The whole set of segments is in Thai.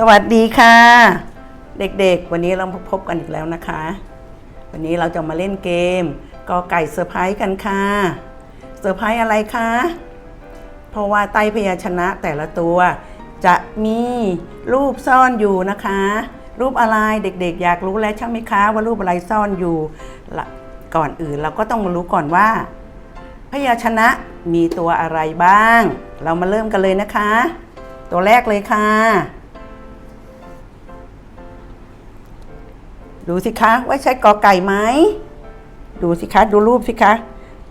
สวัสดีค่ะ เด็กๆ วันนี้เราพบกันอีกแล้วนะคะ วันนี้เราจะมาเล่นเกมกอไก่เซอร์ไพรส์กันค่ะเซอร์ไพรส์อะไรคะเพราะว่าใต้พยัญชนะแต่ละตัว จะมีรูปซ่อนอยู่นะคะ รูปอะไรเด็กๆ อยากรู้แล้วใช่ไหมคะว่ารูปอะไรซ่อนอยู่ก่อนอื่นเราก็ต้องรู้ก่อนว่า พยัญชนะมีตัวอะไรบ้าง เรามาเริ่มกันเลยนะคะ ตัวแรกเลยค่ะ ดูสิคะว่าใช่กอไก่ไหมดูสิคะดูรูปสิคะ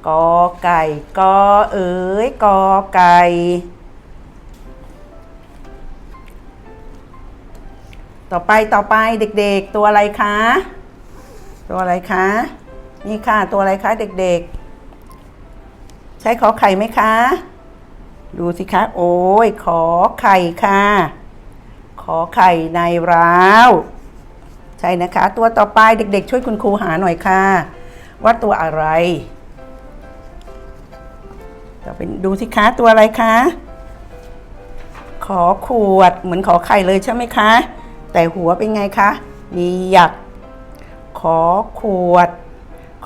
กอไก่กอเอ๋ยกอไก่ต่อไปต่อไปเด็กๆตัวอะไรคะ ตัวอะไรคะ นี่ค่ะตัวอะไรคะเด็กๆ ใช้ขอไข่ไหมคะ ดูสิคะ โอ้ยขอไข่ค่ะ ขอไข่ในร้าว ใช่นะคะ ตัวต่อไปเด็กๆ ช่วยคุณครูหาหน่อยค่ะ ว่าตัวอะไรต่อเป็นดูสิคะตัวอะไรคะ ขอขวดเหมือนขอไข่เลยใช่ไหมคะ แต่หัวเป็นไงคะ มีหยัก ขอขวด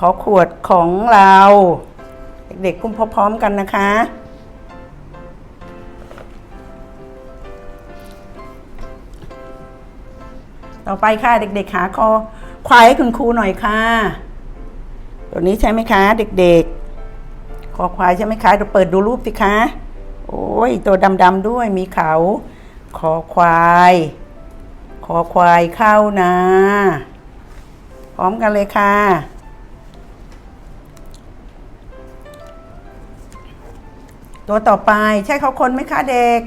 ขอขวดของเรา เด็กๆพุ่มพร้อมๆกันนะคะ ต่อไปค่ะเด็กๆหาคอควายให้คุณครูหน่อยค่ะ ตัวนี้ใช่ไหมคะเด็กๆ คอควายใช่ไหมคะเดี๋ยวเปิดดูรูปสิคะ โอ้ยตัวดำๆด้วยมีเขาคอควาย คอควายเข้านาพร้อมกันเลยค่ะ ตัวต่อไปใช่เขาคนไหมคะเด็ก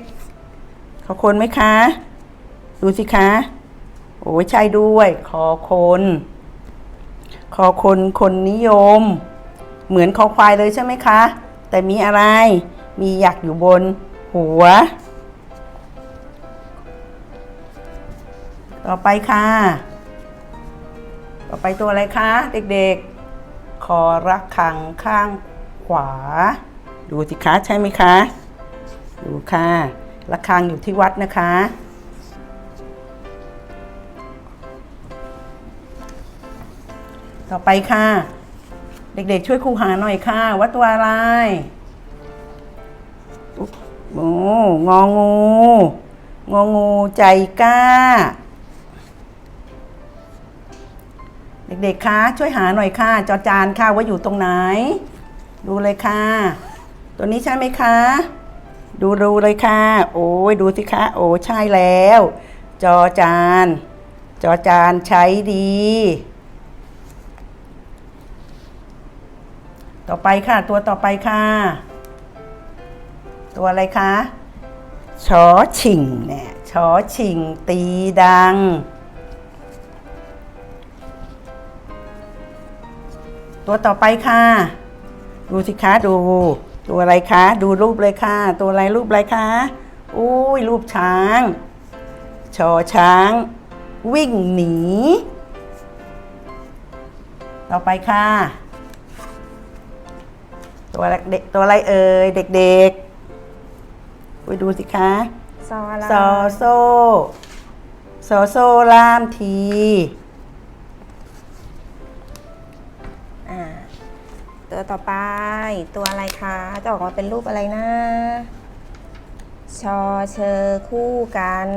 เขาคนไหมคะ ดูสิคะ โอ้ใช่ด้วย คอคน คอคนคนนิยม เหมือนคอควายเลยใช่ไหมคะ แต่มีอะไร มีหยักอยู่บนหัว ต่อไปค่ะ ต่อไปตัวอะไรคะ เด็กๆ คอระคังข้างขวา ดูสิคะ ใช่ไหมคะ ดูค่ะระคังอยู่ที่วัดนะคะ ต่อไปค่ะ เด็กๆ ช่วยครูหาหน่อยค่ะ ว่าตัวอะไรอุ๊บโอ้งองูงองูใจกล้า เด็กๆคะช่วยหาหน่อยค่ะ จอจานค่ะว่าอยู่ตรงไหน ดูเลยค่ะ ตัวนี้ใช่ไหมคะ ดูดูเลยค่ะ โอ้ยดูสิคะ โอ้ใช่แล้ว จอจาน จอจานใช้ดี ต่อไปค่ะ ตัวต่อไปค่ะ ตัวอะไรคะชอชิงเนี่ยชอชิง ตีดัง ตัวต่อไปค่ะ ดูสิคะดู ตัวอะไรคะ ดูรูปเลยค่ะ ตัวอะไรรูปอะไรคะอุ้ยรูปช้าง ชอช้าง วิ่งหนี ต่อไปค่ะ ตัวอะไรเด็กตัวอะไรเอ่ยเด็กๆไปดูสิคะซอลาซอโซซอโซล่ามทีอ่าตัวต่อไป ตัวอะไรคะ จะออกมาเป็นรูปอะไรนะ ชอเชอคู่กัน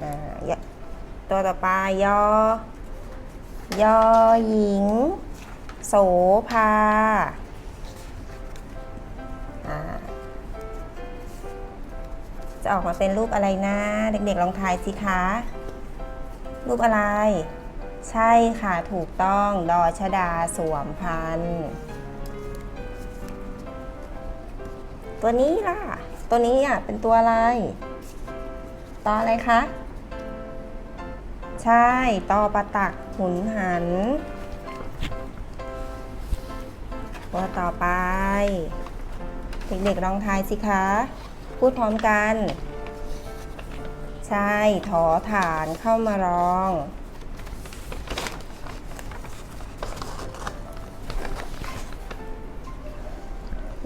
อ่ายะตัวต่อไปยอยอหญิงโส ภาอ่าจะออกมาเป็นรูปอะไรนะ เด็กๆลองทายสิคะ รูปอะไร ใช่ค่ะถูกต้องดอชดาสวมพันตัวนี้ล่ะ ตัวนี้อะเป็นตัวอะไรตออะไรคะ ใช่ตอประตักหุนหัน ตัวต่อไป เด็กๆลองทายสิคะ พูดพร้อมกัน ใช่ถอฐานเข้ามารอง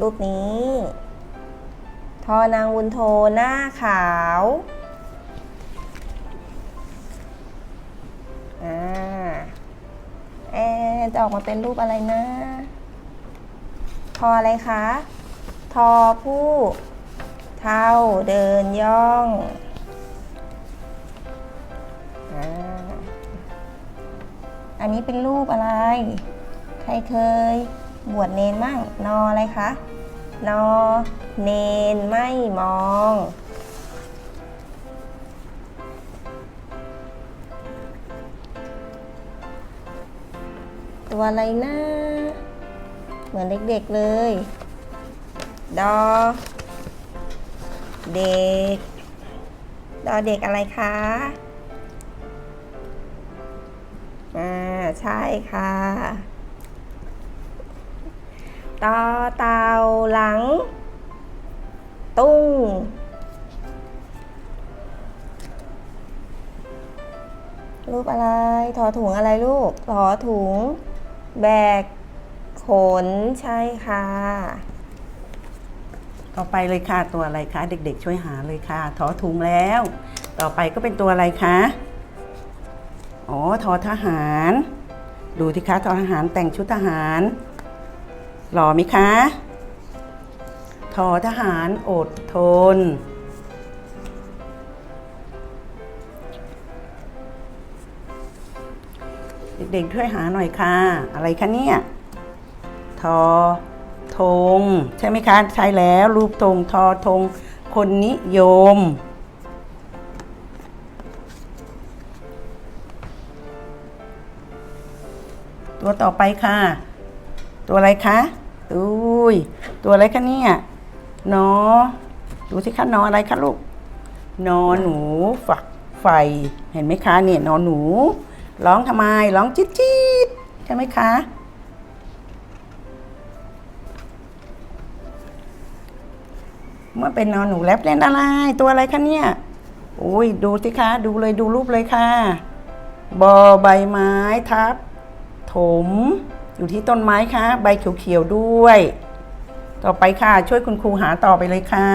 รูปนี้ทอนางวุนโทหน้าขาวอ่าเอะจะออกมาเป็นรูปอะไรนะ ทออะไรคะ ทอผู้เท่าเดินย่องอันนี้เป็นรูปอะไร ใครเคยบวชเนนมั่ง นออะไรคะ นอเนนไม่มอง ตัวอะไรนะ เหมือนเด็กๆเลย ดอ เด็ก ดอเด็กอะไรคะ อ่า ใช่ค่ะตอเตาหลัง ตุ้งรูปอะไร ถอถุงอะไรลูกถอถุง แบก ขนใช่ค่ะ ต่อไปเลยค่ะตัวอะไรคะเด็กๆ ช่วยหาเลยค่ะถอถุงแล้ว ต่อไปก็เป็นตัวอะไรคะอ๋อทอทหาร ดูที่คะทอทหารแต่งชุดทหารหล่อไหมคะทอทหารอดทน เด็กๆช่วยหาหน่อยค่ะ อะไรคะเนี่ย ทอธงใช่ไหมคะ ใช่แล้วรูปธงทอธงคนนิยม ตัวต่อไปค่ะ ตัวอะไรคะอุ้ยตัวอะไรคะเนี่ยนอดูสิคะนออะไรคะลูกนอหนูฝักไฟเห็นไหมคะเนี่ยนอหนู ร้องทำไมร้องจิ๊ดจิ๊ดใช่ไหมคะ มื่อเป็นนอนหนูแลบเล่นอะไร ตัวอะไรคะเนี่ยโอ้ยดูสิคะ ดูเลยดูรูปเลยค่ะ บอใบไม้ทับ ถม อยู่ที่ต้นไม้ค่ะใบเขียวๆด้วย ต่อไปค่ะ ช่วยคุณครูหาต่อไปเลยค่ะ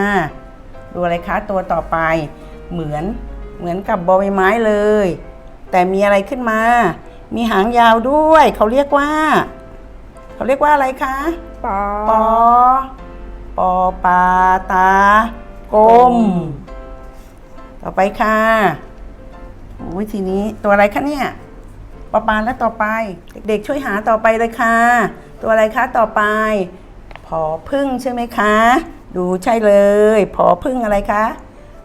ดูอะไรคะ ตัวต่อไป เหมือนเหมือนกับบอใบไม้เลย แต่มีอะไรขึ้นมา มีหางยาวด้วย เขาเรียกว่า เขาเรียกว่าอะไรคะปอปอ ปอปาตากลม ต่อไปค่ะโอ้ยทีนี้ตัวอะไรคะเนี่ยปอปาแล้วต่อไป เด็กๆ ช่วยหาต่อไปเลยค่ะ ตัวอะไรคะต่อไปผอพึ่งใช่ไหมคะ ดูใช่เลยผอพึ่งอะไรคะ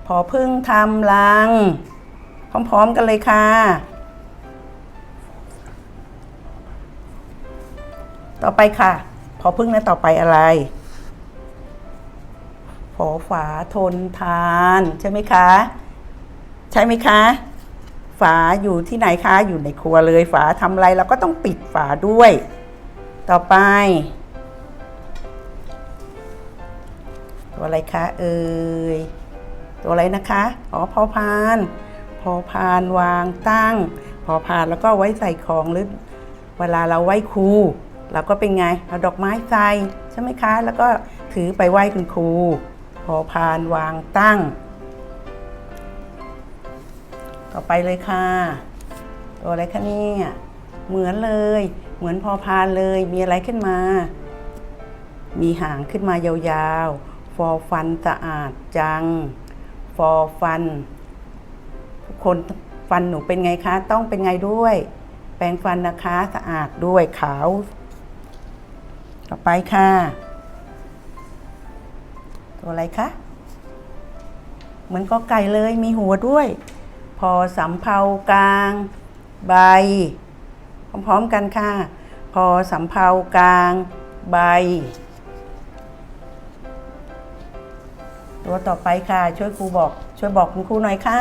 ผอพึ่งทำรัง พร้อมๆกันเลยค่ะ ต่อไปค่ะ พอพึ่งแล้วต่อไปอะไร ฝอฝาทนทานใช่ไหมคะ ใช่ไหมคะ ฝาอยู่ที่ไหนคะอยู่ในครัวเลยฝาทำอะไรเราก็ต้องปิดฝาด้วย ต่อไป ตัวอะไรคะเอ่ยตัวอะไรนะคะอ๋อพอพาน พอพานวางตั้ง พอพานแล้วก็ไว้ใส่ของหรือเวลาเราไหว้ครูเราก็เป็นไงเอาดอกไม้ใส่ใช่ไหมคะ แล้วก็ถือไปไหว้คุณครู อพานวางตั้ง ต่อไปเลยค่ะ ตัวอะไรคะเนี่ยเหมือนเลย เหมือนพอพานเลยมีอะไรขึ้นมา มีหางขึ้นมายาวๆ ฟอฟันสะอาดจัง ฟอฟัน ทุกคนฟันหนูเป็นไงคะ ต้องเป็นไงด้วย แปรงฟันนะคะสะอาดด้วยขาว ต่อไปค่ะ ตัวอะไรคะเหมือนก็ไก่เลยมีหัวด้วย พอสำเภากลาง ใบ พร้อมๆกันค่ะ พอสำเภากลางใบ ตัวต่อไปค่ะ ช่วยครูบอก ช่วยบอกคุณครูหน่อยค่ะ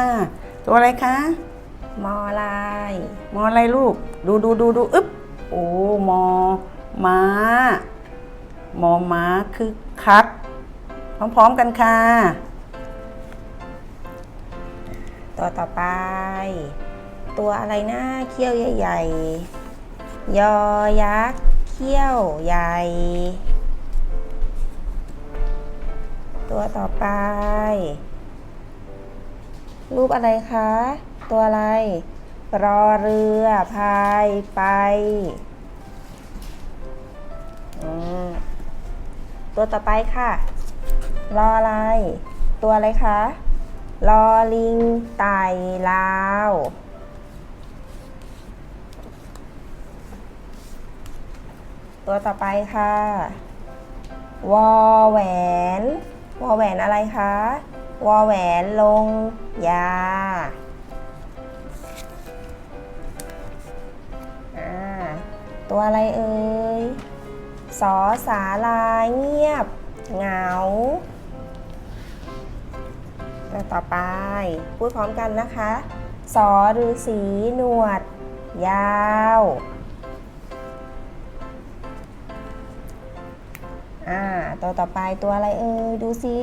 ตัวอะไรคะมอลายมออะไรลูก ดูดูดูดูอึ๊บโอ้มอม้ามอม้าคือคัก พร้อมๆกันค่ะ ตัวต่อไป ตัวอะไรนะเขี้ยวใหญ่ๆยอยักษ์เขี้ยวใหญ่ ตัวต่อไป รูปอะไรคะ ตัวอะไรรอเรือพายไปอืมตัวต่อไปค่ะ รออะไร ตัวอะไรคะรอลิงไต่ลาวตัวต่อไปค่ะ วอแหวน วอแหวนอะไรคะ วอแหวนลงยา ตัวอะไรเอ่ย สอสาลาเงียบ เหงา ต่อไป พูดพร้อมกันนะคะ สอฤาษีหนวด ยาวอ่าตัวต่อไปตัวอะไรเอ่ยดูสิ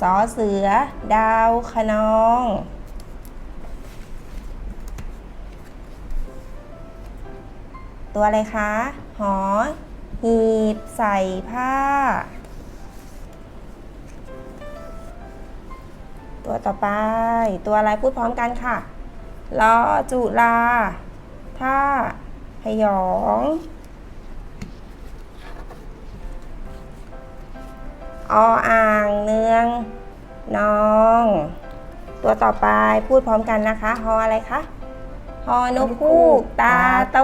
สอเสือ ดาวคะนองตัวอะไรคะ หอ หีบ ใส่ผ้า ตัวต่อไป ตัวอะไรพูดพร้อมกันค่ะรอจุลาท่าพยอง ออ่างเนือง นอง ตัวต่อไปพูดพร้อมกันนะคะ ฮออะไรคะ ฮอนกคูกตาโต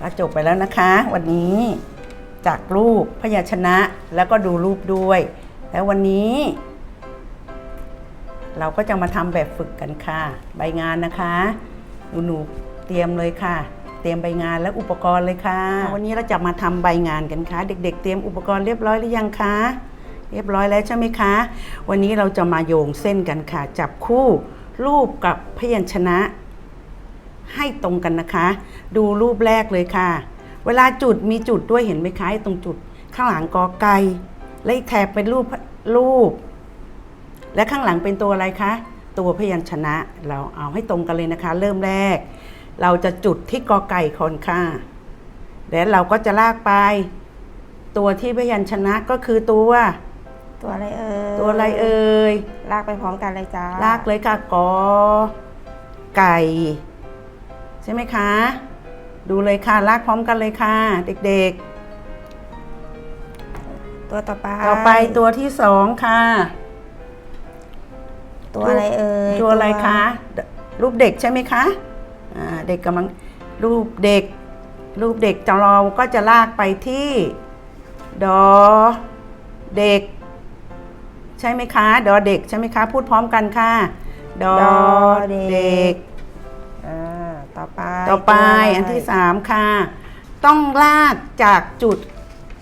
ก็จบไปแล้วนะคะ วันนี้จากรูปพยัญชนะแล้วก็ดูรูปด้วย แล้ววันนี้ เราก็จะมาทำแบบฝึกกันค่ะ ใบงานนะคะหนูหนูๆเตรียมเลยค่ะ เตรียมใบงานและอุปกรณ์เลยค่ะ วันนี้เราจะมาทำใบงานกันค่ะ เด็ก ๆ เตรียมอุปกรณ์เรียบร้อยหรือยังคะเรียบร้อยแล้วใช่ไหมคะ วันนี้เราจะมาโยงเส้นกันค่ะ จับคู่รูปกับพยัญชนะ ให้ตรงกันนะคะ ดูรูปแรกเลยค่ะ เวลาจุดมีจุดด้วยเห็นไหมคะไอ้ตรงจุดข้างหลังกอไก่และอีกแถบเป็นรูปรูป และข้างหลังเป็นตัวอะไรคะ ตัวพยัญชนะ เราเอาให้ตรงกันเลยนะคะ เริ่มแรก เราจะจุดที่กอไก่คนค่ะแล้วเราก็จะลากไป ตัวที่พยัญชนะก็คือตัวตัวอะไรเอ่ยตัวอะไรเอ่ยลากไปพร้อมกันเลยจ้าลากเลยค่ะกอไก่ ใช่ไหมคะ ดูเลยค่ะลากพร้อมกันเลยค่ะ เด็กตัวต่อไปๆต่อไปตัวที่สองค่ะ ตัวอะไรเอ่ยตัวอะไรคะ รูปเด็กใช่ไหมคะอ่าเด็กกำลังรูปเด็ก รูปเด็กจะเราก็จะลากไปที่ดอเด็ก ใช่ไหมคะ ดอเด็กใช่ไหมคะ พูดพร้อมกันค่ะ ดอดอเดเด็กกอ่าต่อไปต่อไปตัวะรอันที่สามค่ะ ต้องลากจากจุด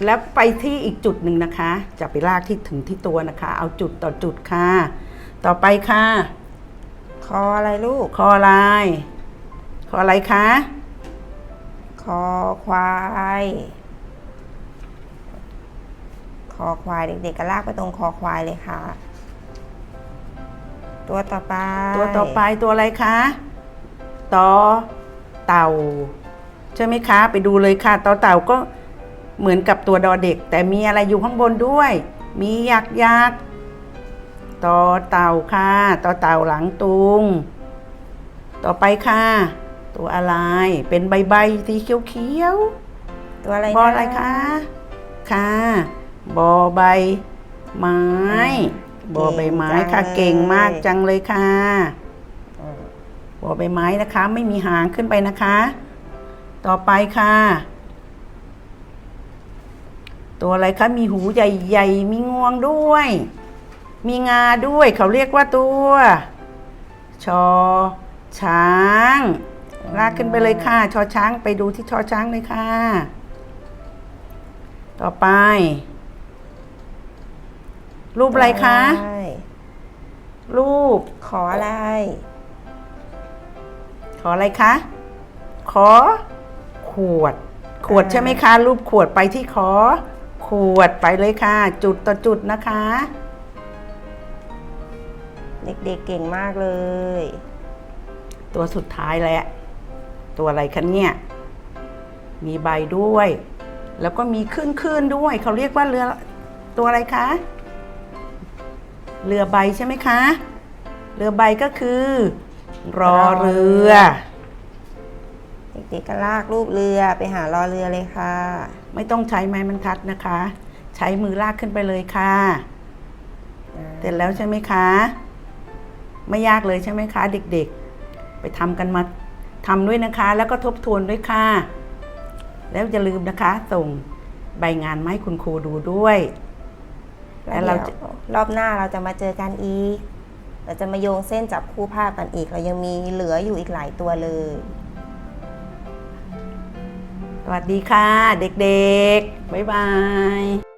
แล้วไปที่อีกจุดหนึ่งนะคะ จะไปลากที่ถึงที่ตัวนะคะ เอาจุดต่อจุดค่ะ ต่อไปค่ะ คออะไรลูก คออะไรคออะไรคะ คอควาย คอควายเด็กๆก็ลากไปตรงคอควายเลยค่ะ ตัวต่อไป ตัวต่อไปตัวอะไรคะตอเต่า ใช่ไหมคะ ไปดูเลยค่ะตอเต่าก็เหมือนกับตัวดอเด็ก แต่มีอะไรอยู่ข้างบนด้วย มียักษ์ยักษ์ ตอเต่าค่ะตอเต่าหลังตุง ต่อไปค่ะ ตัวอะไร เป็นใบใบๆสีเขียวเขียวตัวอะไรๆบออะไรคะ ค่ะ บอใบ ไม้ บอใบไม้ค่ะ เก่งมากจังเลยค่ะอืมบอใบไม้นะคะ ไม่มีหางขึ้นไปนะคะ ต่อไปค่ะ ตัวอะไรคะ มีหูใหญ่ๆ มีงวงด้วย มีงาด้วยเขาเรียกว่าตัว ชอ ช้าง ลากขึ้นไปเลยค่ะ ชอช้างไปดูที่ชอช้างเลยค่ะ ต่อไป รูปอะไรคะใช่รูป ขออะไร ขออะไรคะ ขอ ขวด ขวดอ่าใช่ไหมคะ รูปขวดไปที่ขอ ขวดไปเลยค่ะ จุดต่อจุดนะคะ เด็กๆเก่งมากเลย ตัวสุดท้ายแล้ว ตัวอะไรคะเนี่ย มีใบด้วย แล้วก็มีขึ้นขึ้นๆด้วย เขาเรียกว่าเรือตัวอะไรคะ เรือใบใช่ไหมคะ เรือใบก็คือ รอเรือ เด็กๆก็ลากลูกเรือไปหารอเรือเลยค่ะ ไม่ต้องใช้ไม้บรรทัดนะคะ ใช้มือลากขึ้นไปเลยค่ะ เสร็จแล้วใช่ไหมคะ ไม่ยากเลยใช่ไหมคะ เด็กๆ ไปทำกันมาทำด้วยนะคะ แล้วก็ทบทวนด้วยค่ะ แล้วอย่าลืมนะคะ ส่งใบงานมาให้คุณครูดูด้วย แล้แล้ววเราเราจะ รอบหน้าเราจะมาเจอกันอีก เราจะมาโยงเส้นจับคู่ภาพกันอีก เรายังมีเหลืออยู่อีกหลายตัวเลย สวัสดีค่ะ เด็กๆ บ๊ายบาย